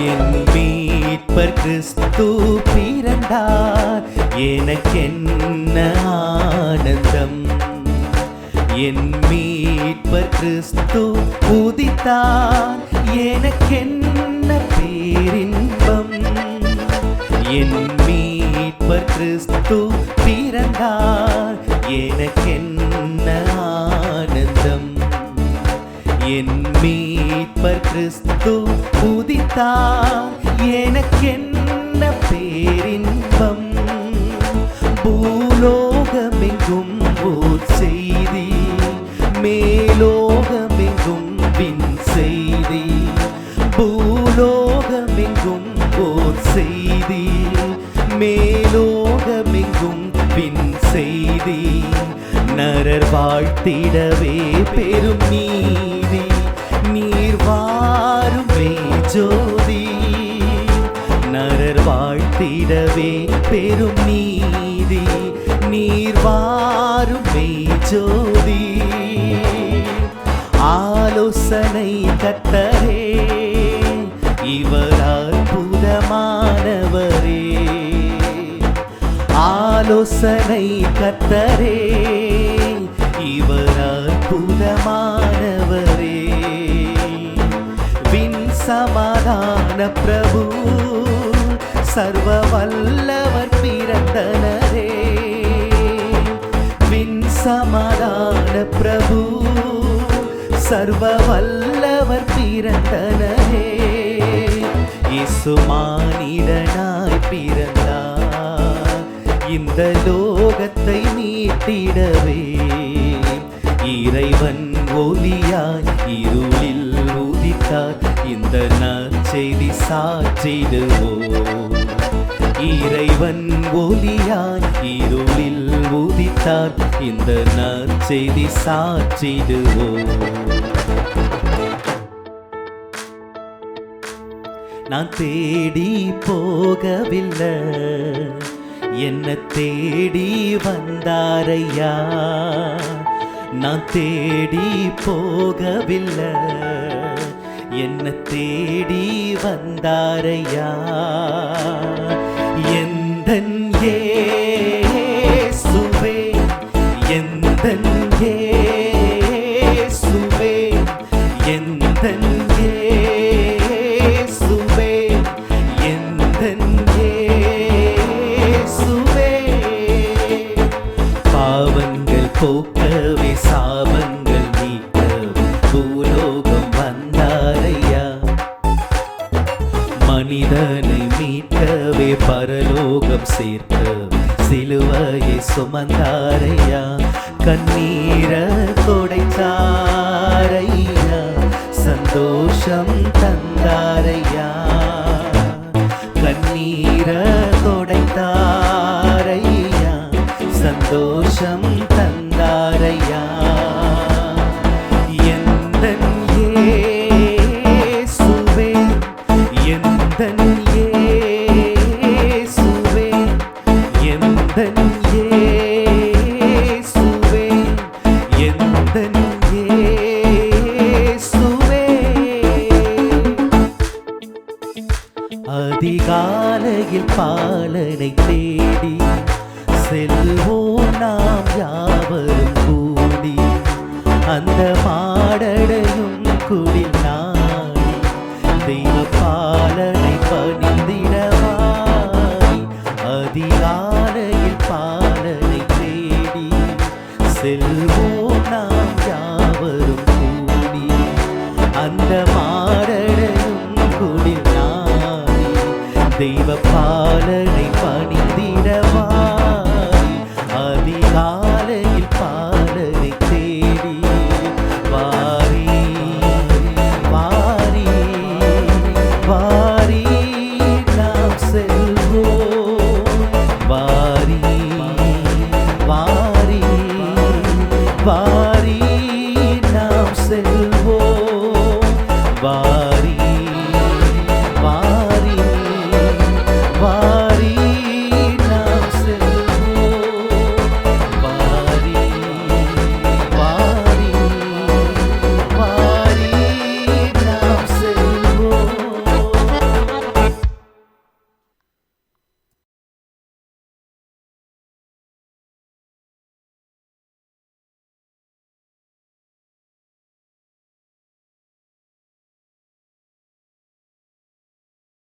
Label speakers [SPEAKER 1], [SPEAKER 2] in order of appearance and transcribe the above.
[SPEAKER 1] மீட்பர் கிறிஸ்து பிறந்தார். எனக்கென்ன ஆனந்தம்? என் மீட்பர் கிறிஸ்து உதித்தார். எனக்கென்ன பேரின்பம்? என் மீட்பர் கிறிஸ்து பிறந்தார். எனக்கென்ன ஆனந்தம்? என் மீட்பர் கிறிஸ்து உதித்தார் எனக்கென்ன பேரின்பம்? பூலோகமெங்கும் ஓர் செய்தி. மேலோகமெங்கும் பின் செய்தி. பூலோகமெங்கும் ஓர் செய்தி. மேலோகமெங்கும் பின் செய்தி. நரர் வாழ்த்திடவே பெரும் நீதி. வாருமே ஜோதி நரர் வாழ்த்திடவே பெரும் நீதி. நீர் வாருமே ஜோதி ஆலோசனை கத்தரே இவரால் புதமானவரே ஆலோசனை கத்தரே பிரபு சர்வ வல்லவர் பிறந்தனரே வின் சமாதான பிரபு சர்வ வல்லவர் பிறந்தனரே இயேசு மானிடனாய் பிறந்தார். இந்த லோகத்தை நீட்டிடவே. இறைவன் ஒலிய சாற்றிடுவோம் இறைவன் ஒளியாய் இருளில் உதித்தார். இந்த நற்செய்தி சாற்றிடுவோம் நான் தேடி போகவில்லை. என்ன தேடி வந்தாரையா? நான் தேடி போகவில்லை. என்ன தேடி வந்தாரையா? எந்த சுவே எந்த சுவே எந்த இயேசுவே எந்தன் இயேசுவே பாவங்கள் போக்கவே மனிதனை மீட்கவே பரலோகம் சேர்க்கவே. சிலுவையை சுமந்தாரையா? கண்ணீர தொடைத்தாரையா? சந்தோஷம் தன் காலையில் பாலனை தேடி செல்வோம் நாம் யாவரும் கூடி. அந்த பாடடையும் குடில் நாடி தெய்வ பாலனை பணிந்திடவாய். அதிகாலையில் பாலனை தேடி செல்வோம் நாம் யாவரும் கூடி. அந்த மா தெய்வ பாலனை பணிந்திடவாய்